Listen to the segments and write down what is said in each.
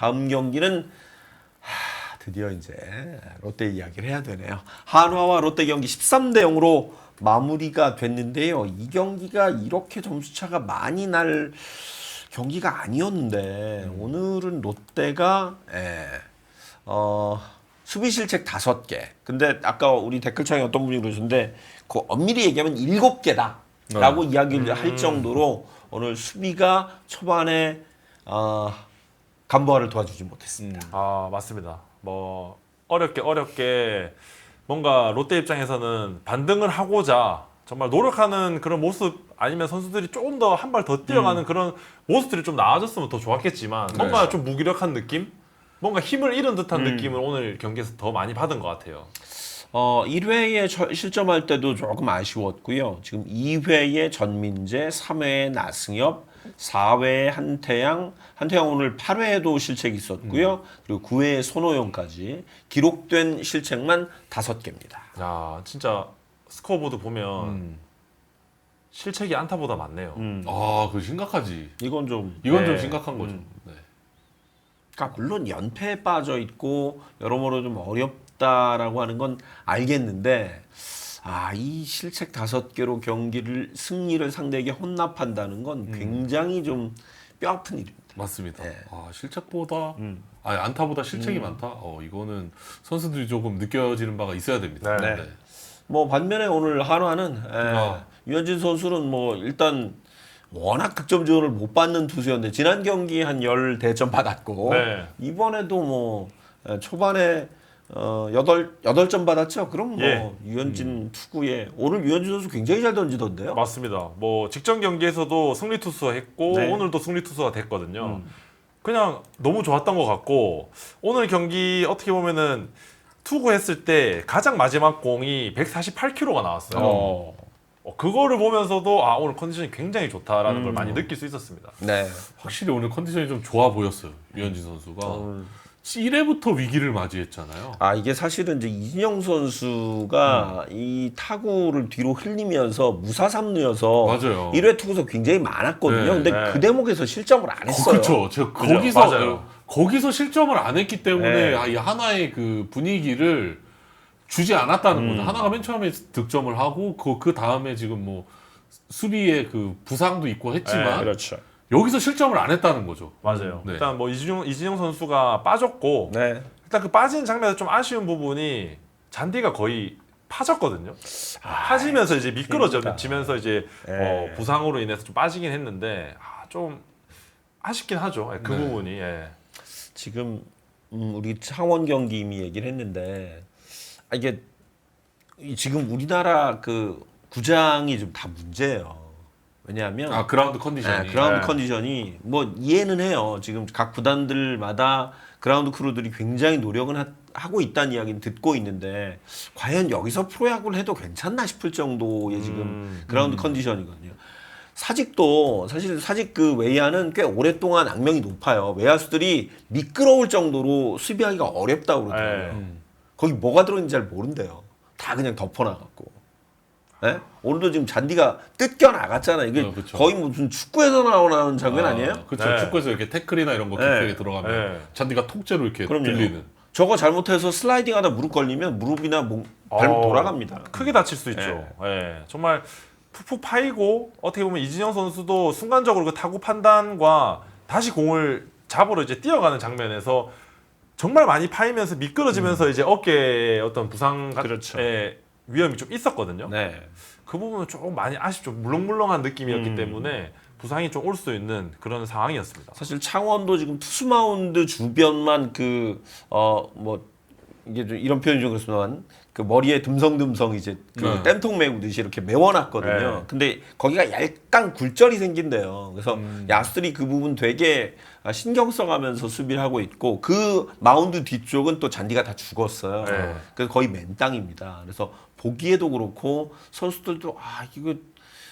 다음 경기는 하, 드디어 이제 롯데 이야기를 해야 되네요. 한화와 롯데 경기 13대 0으로 마무리가 됐는데요. 이 경기가 이렇게 점수 차가 많이 날 경기가 아니었는데 오늘은 롯데가 예, 어, 수비 실책 다섯 개. 근데 아까 우리 댓글창에 어떤 분이 그러셨는데 그 엄밀히 얘기하면 일곱 개다라고 이야기를 할 정도로 오늘 수비가 초반에 어, 간보아를 도와주지 못했습니다. 아 맞습니다. 뭐 어렵게 어렵게 뭔가 롯데 입장에서는 반등을 하고자 정말 노력하는 그런 모습 아니면 선수들이 조금 더 한 발 더 뛰어가는 그런 모습들이 좀 나아졌으면 더 좋았겠지만 뭔가 좀 무기력한 느낌, 뭔가 힘을 잃은 듯한 느낌을 오늘 경기에서 더 많이 받은 것 같아요. 어, 1회에 실점할 때도 조금 아쉬웠고요. 지금 2회에 전민재, 3회에 나승엽, 4회에 한태양, 한태양 오늘 8회에도 실책이 있었고요. 그리고 9회에 손호영까지 기록된 실책만 5개입니다. 야 진짜 스코어보드 보면 실책이 안타보다 많네요. 아, 그 심각하지. 이건 좀 이건 네. 좀 심각한 거죠. 네. 그러니까 물론 연패에 빠져 있고 여러모로 좀 어렵다라고 하는 건 알겠는데 아 이 실책 다섯 개로 경기를 승리를 상대에게 혼납한다는 건 굉장히 좀 뼈아픈 일입니다. 맞습니다. 네. 아, 실책보다 아니 안타보다 실책이 많다. 어, 이거는 선수들이 조금 느껴지는 바가 있어야 됩니다. 네. 네. 뭐 반면에 오늘 한화는 에, 아. 유현진 선수는 뭐 일단 워낙 득점 지원을 못 받는 투수였는데 지난 경기 한 열 대점 받았고 네. 이번에도 뭐 에, 초반에 어 여덟 여덟 점 받았죠. 그럼 뭐 예. 유현진 투구에 오늘 유현진 선수 굉장히 잘 던지던데요. 맞습니다. 뭐 직전 경기에서도 승리 투수가 했고 네. 오늘도 승리 투수가 됐거든요. 그냥 너무 좋았던 것 같고 오늘 경기 어떻게 보면은 투구했을 때 가장 마지막 공이 148km가 나왔어요. 어. 어, 그거를 보면서도 아 오늘 컨디션이 굉장히 좋다라는 걸 많이 느낄 수 있었습니다. 네. 확실히 오늘 컨디션이 좀 좋아 보였어요. 유현진 선수가 어. 1회부터 위기를 맞이했잖아요. 아 이게 사실은 이제 이진영 선수가 음. 이 타구를 뒤로 흘리면서 무사 삼루여서 맞아요. 1회 투구수 굉장히 많았거든요. 네, 근데 네. 그 대목에서 실점을 안 했어요. 그렇죠. 제가 그죠, 거기서 맞아요. 거기서 실점을 안 했기 때문에 네. 아, 이 하나의 그 분위기를 주지 않았다는 음. 거죠. 하나가 맨 처음에 득점을 하고 그, 그 다음에 지금 뭐 수비에 그 부상도 있고 했지만 그렇죠. 여기서 실점을 안 했다는 거죠. 맞아요. 네. 일단 뭐 이진용 이진용 선수가 빠졌고 네. 일단 그 빠진 장면에서 좀 아쉬운 부분이 잔디가 거의 파졌거든요. 파지면서 이제 미끄러지면서 이제 네. 어, 부상으로 인해서 좀 빠지긴 했는데 아, 좀 아쉽긴 하죠. 예, 그 네. 부분이. 예. 지금 음, 우리 창원 경기 이미 얘기를 했는데 아, 이게 이 지금 우리나라 그 구장이 좀 다 문제예요. 왜냐하면 아 그라운드 컨디션이 네, 그라운드 네. 컨디션이 뭐 이해는 해요. 지금 각 구단들마다 그라운드 크루들이 굉장히 노력은 하, 하고 있다는 이야기는 듣고 있는데 과연 여기서 프로야구를 해도 괜찮나 싶을 정도의 지금 음, 그라운드 컨디션이거든요. 사직도 사실 사직 그 외야는 꽤 오랫동안 악명이 높아요. 외야수들이 미끄러울 정도로 수비하기가 어렵다고 그러더라고요. 네. 거기 뭐가 들어있는지 잘 모른대요. 다 그냥 덮어놔갖고. 예? 오늘도 지금 잔디가 뜯겨 나갔잖아요. 이게 어, 그쵸. 거의 무슨 축구에서 나오는 장면 아, 니에요 그렇죠. 네. 축구에서 이렇게 태클이나 이런 거 네. 깊게 들어가면 네. 잔디가 통째로 이렇게 그럼요. 들리는. 저거 잘못해서 슬라이딩하다 무릎 걸리면 무릎이나 목, 발목 어, 돌아갑니다. 크게 다칠 수 있죠. 예. 정말 푹푹 파이고 어떻게 보면 이진영 선수도 순간적으로 그 타구 판단과 다시 공을 잡으러 이제 뛰어가는 장면에서 정말 많이 파이면서 미끄러지면서 이제 어깨에 어떤 부상 같은 음. 그렇죠. 위험이 좀 있었거든요. 네. 그 부분은 조금 많이 아쉽죠. 물렁물렁한 느낌이었기 음. 때문에 부상이 좀 올 수 있는 그런 상황이었습니다. 사실 창원도 지금 투수 마운드 주변만 그 어 뭐 이게 좀 이런 표현이 좀 그렇지만 그 머리에 듬성듬성 이제 그 네. 땜통 메우듯이 이렇게 메워놨거든요. 네. 근데 거기가 약간 굴절이 생긴대요. 그래서 음. 야수들이 그 부분 되게 아, 신경 써가면서 수비를 하고 있고 그 마운드 뒤쪽은 또 잔디가 다 죽었어요. 네. 그래서 거의 맨 땅입니다. 그래서 보기에도 그렇고 선수들도 아 이거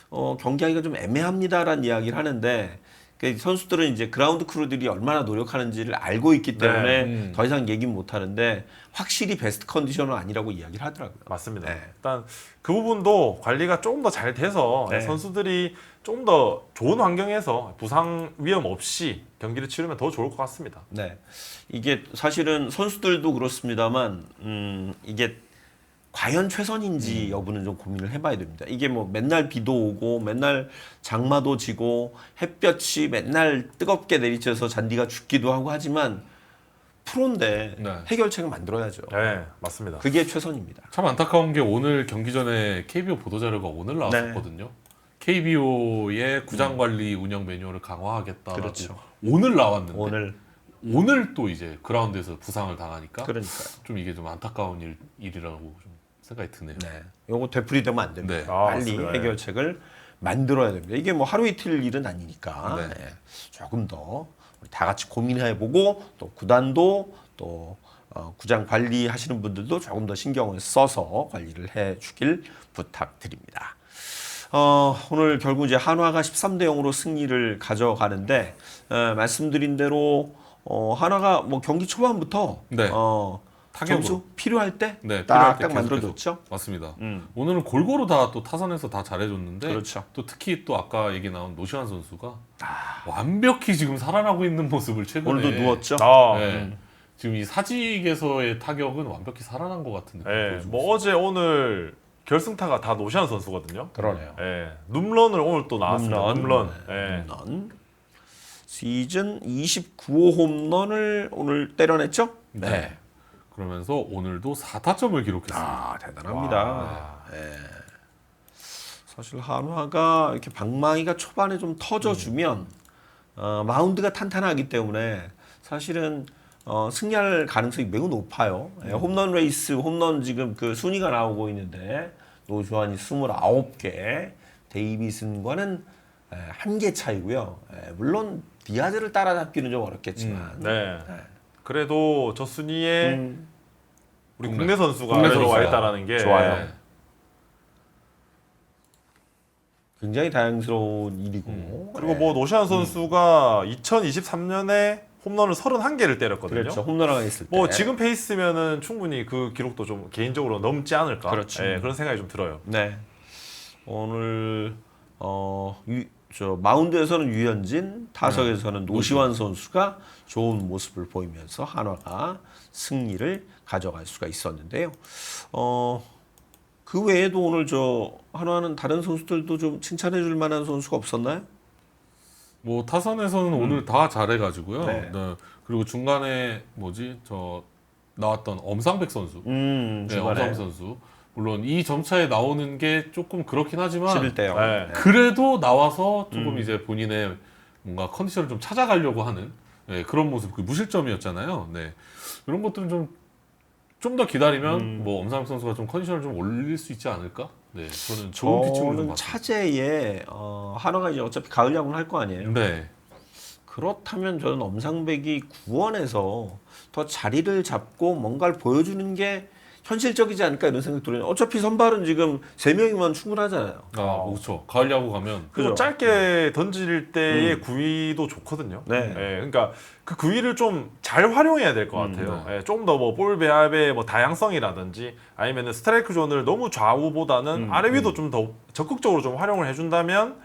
어, 경기하기가 좀 애매합니다라는 이야기를 하는데 그 선수들은 이제 그라운드 크루들이 얼마나 노력하는지를 알고 있기 때문에 네. 음. 더 이상 얘기는 못 하는데 확실히 베스트 컨디션은 아니라고 이야기를 하더라고요. 맞습니다. 네. 일단 그 부분도 관리가 조금 더 잘 돼서 네. 선수들이 좀 더 좋은 환경에서 부상 위험 없이 경기를 치르면 더 좋을 것 같습니다. 네. 이게 사실은 선수들도 그렇습니다만 음, 이게 과연 최선인지 음. 여부는 좀 고민을 해봐야 됩니다. 이게 뭐 맨날 비도 오고 맨날 장마도 지고 햇볕이 맨날 뜨겁게 내리쳐서 잔디가 죽기도 하고 하지만 프로인데 네. 해결책을 만들어야죠. 네, 맞습니다. 그게 최선입니다. 참 안타까운 게 오늘 경기 전에 KBO 보도 자료가 오늘 네. 나왔었거든요. KBO의 구장 관리 운영 매뉴얼을 강화하겠다라고 그렇죠. 오늘 나왔는데 오늘 오늘 또 이제 그라운드에서 부상을 당하니까 그러니까요. 좀 이게 좀 안타까운 일, 일이라고 좀 생각이 드네요. 네. 요거 되풀이되면 안 됩니다. 네. 아, 빨리 맞습니다. 네. 해결책을 만들어야 됩니다. 이게 뭐 하루 이틀 일은 아니니까 네. 네. 조금 더 우리 다 같이 고민해보고 또 구단도 또 어, 구장 관리하시는 분들도 조금 더 신경을 써서 관리를 해주길 부탁드립니다. 어, 오늘 결국 이제 한화가 13대 0으로 승리를 가져가는데 어, 말씀드린 대로 어, 한화가 뭐 경기 초반부터 네. 어, 타격으로. 점수 필요할 때 네, 딱 필요할 때 딱. 만들어줬죠. 맞습니다. 음. 오늘은 골고루 다 또 타선에서 다 잘해줬는데 그렇죠. 또 특히 또 아까 얘기 나온 노시환 선수가 아. 완벽히 지금 살아나고 있는 모습을 최근에 오늘도 누웠죠. 아, 네. 지금 이 사직에서의 타격은 완벽히 살아난 것 같은 느낌. 예, 보여주고 뭐 어제 오늘 결승타가 다 노시안 선수거든요. 그러네요. 예, num런을 오늘 또 나왔습니다. num런. 네, 예. 홈런. 시즌 29호 홈런을 오늘 때려냈죠? 네. 그러면서 오늘도 4타점을 기록했습니다. 아 대단합니다. 와. 예. 사실 한화가 이렇게 방망이가 초반에 좀 터져주면 어, 마운드가 탄탄하기 때문에 사실은 어, 승리할 가능성이 매우 높아요. 예, 홈런 레이스, 홈런 지금 그 순위가 나오고 있는데 노주환이 29개, 데이비슨과는 예, 한개 차이고요. 예, 물론 디아즈를 따라잡기는 좀 어렵겠지만 네. 네. 그래도 저 순위에 음, 우리 국내- 국내 선수가 국내 들어와 선수가 있다라는 게 좋아요. 네. 굉장히 다양스러운 일이고 음. 그리고 예. 뭐 노시안 선수가 2023년에 홈런을 31개를 때렸거든요. 그렇죠. 홈런왕 했을 때. 뭐 지금 페이스면은 충분히 그 기록도 좀 개인적으로 넘지 않을까. 그렇죠. 예, 그런 생각이 좀 들어요. 네. 오늘 어, 유, 저 마운드에서는 유현진, 타석에서는 노시환 선수가 좋은 모습을 보이면서 한화가 승리를 가져갈 수가 있었는데요. 어, 그 외에도 오늘 저 한화는 다른 선수들도 좀 칭찬해 줄 만한 선수가 없었나요? 뭐 타선에서는 오늘 다 잘해가지고요. 네. 네. 그리고 중간에 뭐지 저 나왔던 엄상백 선수, 음, 네, 주말에 엄상백 선수. 물론 이 점차에 나오는 게 조금 그렇긴 하지만 11대 0. 네. 그래도 나와서 조금 음. 이제 본인의 뭔가 컨디션을 좀 찾아가려고 하는 네, 그런 모습, 그 무실점이었잖아요. 네. 이런 것들은 좀 좀 더 기다리면 음. 뭐 엄상백 선수가 좀 컨디션을 좀 올릴 수 있지 않을까? 네, 저는 좋은 피칭을 좀 저는 봤어요. 차제에 어, 한화가 이제 어차피 가을 야구는 할 거 아니에요. 네, 그렇다면 저는 엄상백이 구원에서 더 자리를 잡고 뭔가를 보여주는 게 현실적이지 않을까 이런 생각이 들어요. 어차피 선발은 지금 세 명이면 충분하잖아요. 아, 그렇죠. 가을 야구 가면 그리고 그죠? 짧게 던질 때의 음. 구위도 좋거든요. 네. 예, 그러니까 그 구위를 좀 잘 활용해야 될것 음, 같아요. 예, 좀더뭐 볼 배합의 뭐 다양성이라든지 아니면은 스트라이크 존을 너무 좌우보다는 음, 아래 위도 좀 더 적극적으로 좀 활용을 해준다면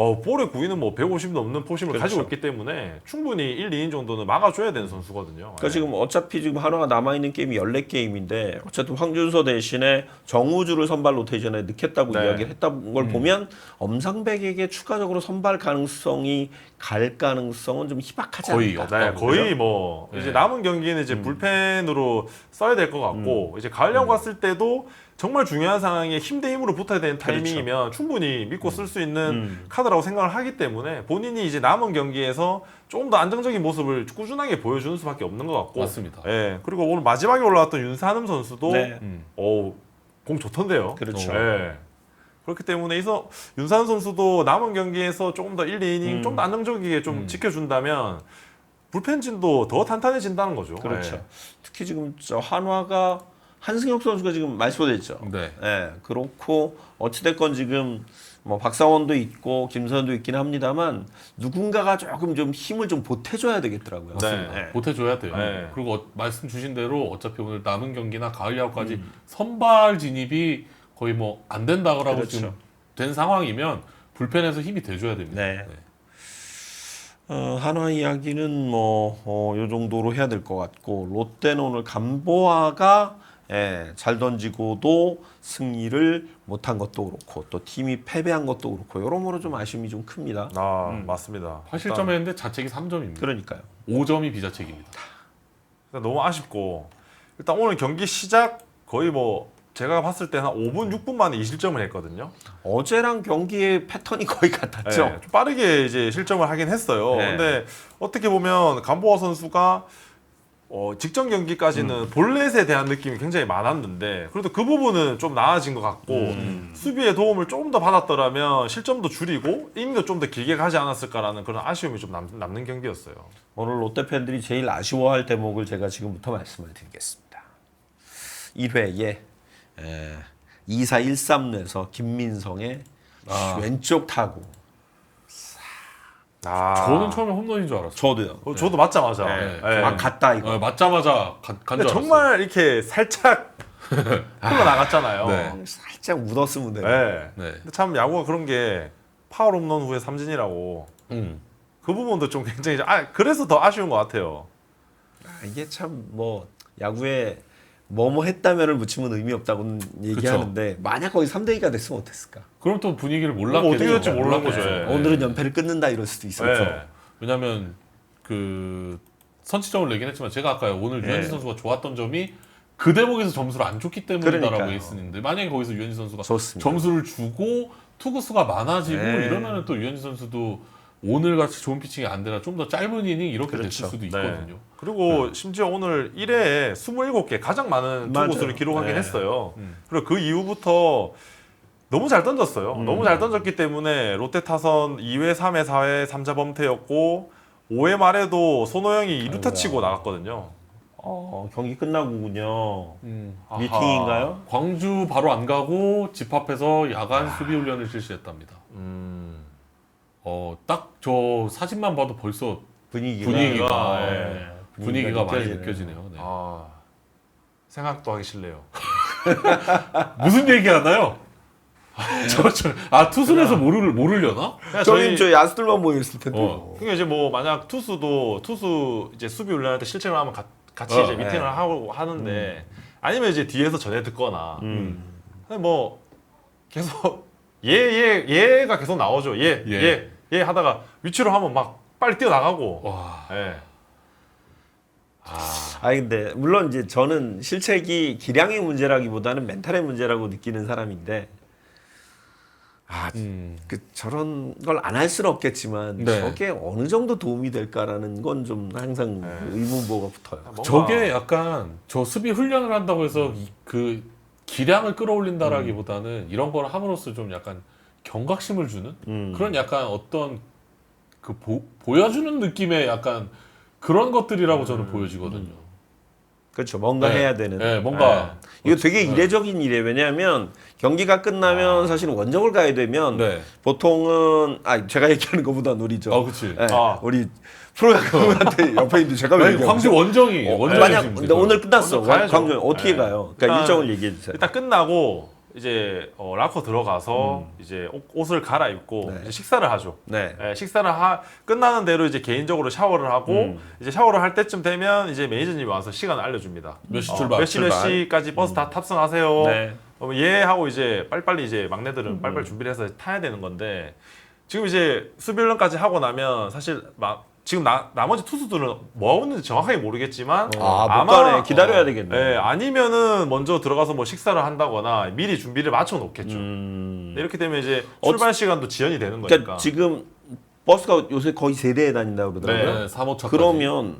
어 볼의 구위는 뭐 150 넘는 포심을 그렇죠. 가지고 있기 때문에 충분히 1, 2인 정도는 막아줘야 되는 선수거든요. 그러니까 예. 지금 어차피 지금 한화가 남아 있는 게임이 14게임인데 어쨌든 황준서 대신에 정우주를 선발 로테이션에 넣겠다고 네. 이야기를 했던 걸 보면 엄상백에게 추가적으로 선발 가능성이 갈 가능성은 좀 희박하지 거의 않을까. 네, 거의? 뭐 네. 이제 남은 경기는 이제 불펜으로 써야 될 것 같고 이제 가을 야구 갔을 때도 정말 중요한 상황에 힘 대 힘으로 붙어야 되는 타이밍이면 충분히 믿고 쓸 수 있는 음. 카드라고 생각을 하기 때문에 본인이 이제 남은 경기에서 조금 더 안정적인 모습을 꾸준하게 보여주는 수밖에 없는 것 같고 맞습니다. 예 그리고 오늘 마지막에 올라왔던 윤산흠 선수도 네. 음. 어우 공 좋던데요. 그렇죠. 예. 그렇기 때문에 이서 윤산 선수도 남은 경기에서 조금 더 1, 2이닝 음. 좀더 안정적이게 좀 음. 지켜준다면 불펜진도 더 탄탄해진다는 거죠. 그렇죠. 예. 특히 지금 저 한화가 한승혁 선수가 지금 말소됐죠. 네. 예, 그렇고 어찌됐건 지금 뭐 박상원도 있고 김선도 있긴 합니다만 누군가가 조금 좀 힘을 좀 보태줘야 되겠더라고요. 네. 네. 보태줘야 돼요. 네. 그리고 어- 말씀 주신 대로 어차피 오늘 남은 경기나 가을 야구까지 음. 선발 진입이 거의 뭐 안 된다고 라고 그렇죠. 지금 된 상황이면 불펜에서 힘이 돼줘야 됩니다. 네. 어, 한화 이야기는 뭐, 어, 요 정도로 해야 될 것 같고, 롯데는 오늘 감보아가 예, 잘 던지고도 승리를 못한 것도 그렇고, 또 팀이 패배한 것도 그렇고, 여러모로 좀 아쉬움이 좀 큽니다. 아 맞습니다. 8실점 했는데 자책이 3점입니다. 그러니까요. 5점이 비자책입니다. 너무 아쉽고 일단 오늘 경기 시작 거의 뭐 제가 봤을 때 한 5분 6분 만에 2실점을 했거든요. 어제랑 경기의 패턴이 거의 같았죠. 네, 좀 빠르게 이제 실점을 하긴 했어요. 네. 근데 어떻게 보면 감보아 선수가 어, 직전 경기까지는 음. 볼넷에 대한 느낌이 굉장히 많았는데 그래도 그 부분은 좀 나아진 것 같고 음. 수비의 도움을 조금 더 받았더라면 실점도 줄이고 이닝도 좀 더 길게 가지 않았을까라는 그런 아쉬움이 좀 남, 남는 경기였어요. 오늘 롯데 팬들이 제일 아쉬워할 대목을 제가 지금부터 말씀을 드리겠습니다. 1회에 2사 1삼루에서 김민성의 아. 왼쪽 타구. 아, 저는 처음에 홈런인 줄 알았어요. 저도요. 어, 저도 맞자마자 네. 네. 아 갔다 이거. 어, 맞자마자 간 줄 근데 알았어요. 정말 이렇게 살짝 흘러나갔잖아요. 네. 살짝 묻었으면 돼. 네. 네. 근데 참 야구가 그런 게 파울 홈런 후에 삼진이라고 음. 그 부분도 좀 굉장히 아 그래서 더 아쉬운 것 같아요. 아, 이게 참 뭐 야구에 뭐뭐 했다면을 붙이면 의미 없다고는 얘기하는데 만약 거기 3대 2가 됐으면 어땠을까? 그럼 또 분위기를 뭐 몰랐겠죠. 어떻게 될지 모르는 거죠. 예. 네. 오늘은 연패를 끊는다 이럴 수도 있었죠. 네. 왜냐하면 그 선취점을 내긴 했지만 제가 아까 오늘 네. 유현진 선수가 좋았던 점이 그 대목에서 점수를 안 줬기 때문이다라고. 했었는데 만약에 거기서 유현진 선수가 좋습니다. 점수를 주고 투구수가 많아지고 네. 이러면 또 유현진 선수도 오늘 같이 좋은 피칭이 안 되나 좀 더 짧은 이닝 이렇게 그렇죠. 됐을 수도 네. 있거든요. 그리고 심지어 오늘 1회에 27개 가장 많은. 투구수를 기록하긴 네. 했어요. 음. 그리고 그 이후부터 너무 잘 던졌어요. 음. 너무 잘 던졌기 때문에 롯데 타선 2회, 3회, 4회 3자 범퇴였고 5회 말에도 손호영이 2루타 아이고야. 치고 나갔거든요. 어, 경기 끝나고군요. 아하. 미팅인가요? 광주 바로 안 가고 집 앞에서 야간 수비 훈련을 실시했답니다. 음. 어, 딱 저 사진만 봐도 벌써 분위기가 분위기가, 예. 분위기가 많이 느껴지네요. 느껴지네요. 네. 아 생각도 하기 싫네요. 무슨 얘기 하나요? 저, 저, 아 투수에서 모를 모르려나? 그냥 저희 저 야수들만 모여 있을 텐데. 어. 그러니까 이제 뭐 만약 투수도 투수 이제 수비 훈련할 때 실책을 하면 가- 같이 어, 이제 미팅을 네. 하고 하는데 아니면 이제 뒤에서 전해 듣거나 음. 근데 뭐 계속 얘 얘 얘가 계속 나오죠. 얘 예. 얘 얘 하다가 위치로 하면 막 빨리 뛰어 나가고. 와. 예. 아니 근데 물론 이제 저는 실책이 기량의 문제라기보다는 멘탈의 문제라고 느끼는 사람인데 아, 음. 그 저런 걸 안 할 수는 없겠지만 네. 저게 어느 정도 도움이 될까라는 건 좀 항상 네. 의문부호가 붙어요. 뭔가 저게 약간 저 수비 훈련을 한다고 해서 이- 그 기량을 끌어올린다라기보다는 이런 걸 함으로써 좀 약간 경각심을 주는 음. 그런 약간 어떤 그 보, 보여주는 느낌의 약간 그런 것들이라고 저는 보여지거든요. 그렇죠. 뭔가 네. 해야 되는. 네, 뭔가 이거 되게 네. 이례적인 일이에요. 왜냐하면 경기가 끝나면 사실은 원정을 가야 되면 네. 보통은 아 제가 얘기하는 것보다는 우리 저 아, 그치. 네, 아. 우리 프로야구한테 옆에 있는데 제가 왜 광주? 원정이 어, 원정이 만약 근데 오늘 끝났어. 광주 어떻게 네. 가요? 그러니까 일정을 얘기해 주세요. 일단 끝나고 이제 어, 락커 들어가서 이제 옷- 옷을 갈아입고 음. 네. 이제 식사를 하죠. 네. 예, 식사를 하 끝나는 대로 이제 개인적으로 샤워를 하고 음. 이제 샤워를 할 때쯤 되면 이제 매니저님이 와서 시간을 알려줍니다. 몇시 어, 출발? 몇시 몇 출발. 시까지 버스 다 탑승하세요. 네. 어, 예 하고 이제 빨리빨리 이제 막내들은 음. 빨리빨리 준비를 해서 타야 되는 건데 지금 이제 수비훈련까지 하고 나면 사실 막 지금 나, 나머지 투수들은 뭐 하고 있는지 정확하게 모르겠지만 아, 못 아마- 가네. 기다려야 어, 되겠네. 예, 아니면은 먼저 들어가서 뭐 식사를 한다거나 미리 준비를 맞춰 놓겠죠. 음. 이렇게 되면 이제 어, 출발 시간도 지연이 되는 거니까. 그러니까 지금 버스가 요새 거의 세 대에 다닌다 그러더라고요. 네, 3호차. 그러면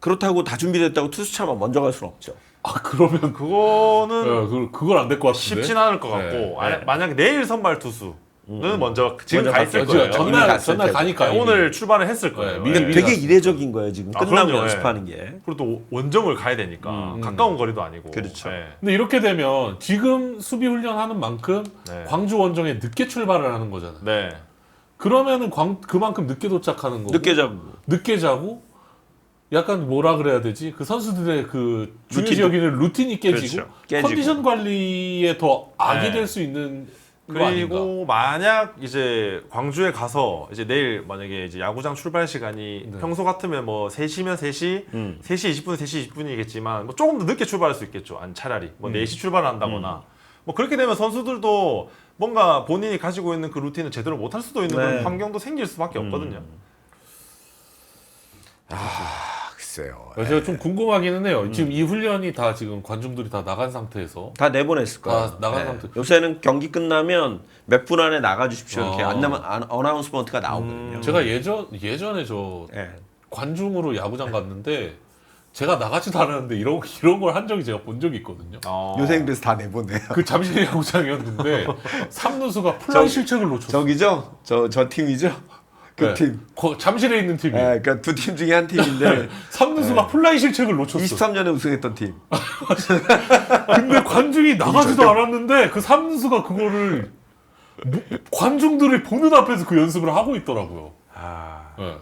그렇다고 다 준비됐다고 투수차만 먼저 갈 수는 없죠. 아 그러면 그거는 네, 그 그걸 안 될 것 같은데. 쉽진 않을 것 같고 네, 아, 네. 만약에 내일 선발 투수 먼저 지금 먼저 가 있을 갔을 거예요. 거예요. 전날 이미 갔을 전날 테고. 가니까 이미. 오늘 출발을 했을 거예요. 네, 미리 미리 되게 갔어요. 이례적인 거예요 지금 아, 끝나고 그럼요, 연습하는 게. 그리고 또 원정을 가야 되니까 음. 가까운 거리도 아니고. 그렇죠. 네. 근데 이렇게 되면 지금 수비 훈련하는 만큼 네. 광주 원정에 늦게 출발을 하는 거잖아요. 네. 그러면은 광, 그만큼 늦게 도착하는 거고 늦게 잡고. 늦게 자고 약간 뭐라 그래야 되지? 그 선수들의 그 중요시 루틴. 여기는 루틴이 깨지고, 그렇죠. 깨지고. 컨디션 관리에 더 악이 네. 될 수 있는? 그리고 만약 이제 광주에 가서 이제 내일 만약에 이제 야구장 출발 시간이 네. 평소 같으면 뭐 3시면 3시, 음. 3시 20분, 3시 20분이겠지만 뭐 조금 더 늦게 출발할 수 있겠죠. 안 차라리 뭐 4시 출발을 한다거나 뭐 그렇게 되면 선수들도 뭔가 본인이 가지고 있는 그 루틴을 제대로 못 할 수도 있는 네. 그런 환경도 생길 수밖에 없거든요. 아 글쎄요. 제가 좀 궁금하기는 해요. 지금 이 훈련이 다 지금 관중들이 다 나간 상태에서 다 내보냈을 거예요. 다 나간 상태. 요새는 경기 끝나면 몇 분 안에 나가 주십시오 이렇게 아. 안나만 안- 어나운스먼트가 나오거든요. 제가 예전 예전에 저 예. 관중으로 야구장 갔는데 제가 나가지도 않았는데 이런 이런 걸 한 적이 제가 본 적이 있거든요. 어. 요새 그래서 다 내보내요. 그 잠실 야구장이었는데 삼루수가 플라이 저- 실책을 놓쳤어. 저기죠? 저 저 팀이죠? 그 네. 팀. 거- 잠실에 있는 팀이 예, 그러니까 두 팀 중에 한 팀인데 삼루수가 플라이 실책을 놓쳤어. 23년에 우승했던 팀. 근데 관중이 나가지도 않았는데 그 삼루수가 그거를 뭐- 관중들이 보는 앞에서 그 연습을 하고 있더라고요. 아. 예.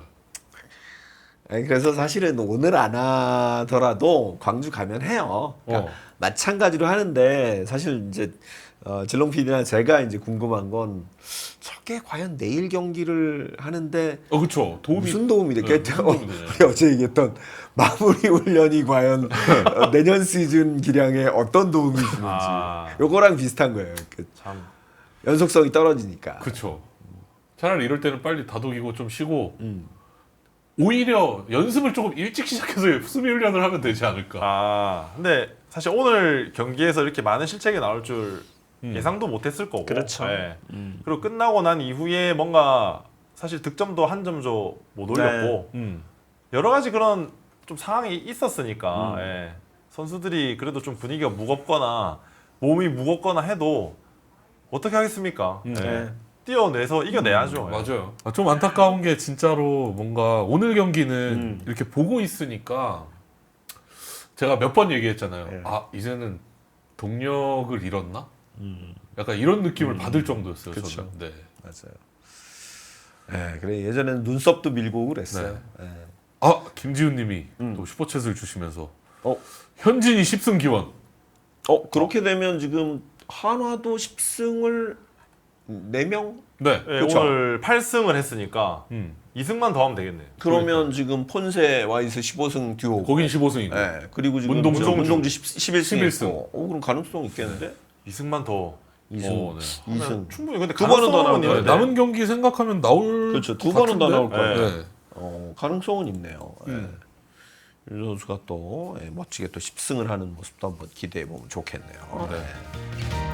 아니, 그래서 사실은 오늘 안 하더라도 광주 가면 해요. 그러니까 어. 마찬가지로 하는데 사실 이제 어, 질롱 PD나 제가 이제 궁금한 건 저게 과연 내일 경기를 하는데 어, 그쵸. 도움이 무슨 도움이 네, 됐겠죠? 무슨 도움이 되냐. 우리 어제 얘기했던 마무리 훈련이 과연 어, 내년 시즌 기량에 어떤 도움이 주는지 아. 요거랑 비슷한 거예요. 그 참. 연속성이 떨어지니까. 그쵸. 차라리 이럴 때는 빨리 다독이고 좀 쉬고 음. 오히려 연습을 조금 일찍 시작해서 수비 훈련을 하면 되지 않을까. 아. 근데 사실 오늘 경기에서 이렇게 많은 실책이 나올 줄 음. 예상도 못했을 거고. 그렇죠. 예. 음. 그리고 끝나고 난 이후에 뭔가 사실 득점도 한 점도 못 올렸고 음. 여러 가지 그런 좀 상황이 있었으니까 음. 예. 선수들이 그래도 좀 분위기가 무겁거나 몸이 무겁거나 해도 어떻게 하겠습니까? 음. 예. 네. 뛰어내서 이겨내야죠. 예. 맞아요. 아, 좀 안타까운 게 진짜로 뭔가 오늘 경기는 음. 이렇게 보고 있으니까 제가 몇 번 얘기했잖아요. 네. 아 이제는 동력을 잃었나? 음. 약간 이런 느낌을 받을 정도였어요. 그쵸. 저는. 네. 맞아요. 예, 그래 예전에는 눈썹도 밀고 그랬어요. 예. 아 김지훈님이 음. 또 슈퍼챗을 주시면서 어, 현진이 10승 기원. 어 그렇게 되면 지금 한화도 10승을 4명? 네. 예, 그쵸. 오늘 8승을 했으니까 음. 2승만 더 하면 되겠네요. 그러면 지금 폰세 와이스 15승 듀오. 거긴 15승이고. 예. 그리고 지금 문동주. 문동주, 문동주 10, 11승. 11승. 어, 그럼 가능성 있겠는데? 2승만 더 2승. 어, 네. 2승. 충분히 근데 두 번은 더 가능성은 나올 거예요. 있는데. 남은 경기 생각하면 나올 그렇죠. 두 것 번은 더 같은데? 나올 거예요. 네. 어, 가능성은 있네요. 예. 음. 유 선수가 또 예, 멋지게 또 10승을 하는 모습도 한번 기대해 보면 좋겠네요. 네. 예.